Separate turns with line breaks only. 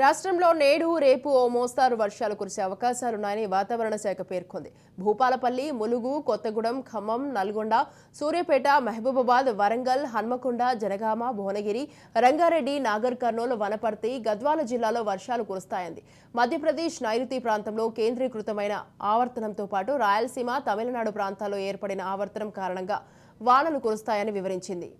రాష్ట్రంలో నేడు రేపు ఓ మోస్తారు వర్షాలు కురిసే అవకాశాలున్నాయని వాతావరణ శాఖ పేర్కొంది. భూపాలపల్లి ములుగు కొత్తగూడెం ఖమ్మం నల్గొండ సూర్యాపేట మహబూబాబాద్ వరంగల్ హన్మకొండ జనగామ భువనగిరి రంగారెడ్డి నాగర్ కర్నూలు వనపర్తి గద్వాల జిల్లాలో వర్షాలు కురుస్తాయంది. మధ్యప్రదేశ్ నైరుతి ప్రాంతంలో కేంద్రీకృతమైన ఆవర్తనంతో పాటు రాయలసీమ తమిళనాడు ప్రాంతాల్లో ఏర్పడిన ఆవర్తనం కారణంగా వానలు కురుస్తాయని వివరించింది.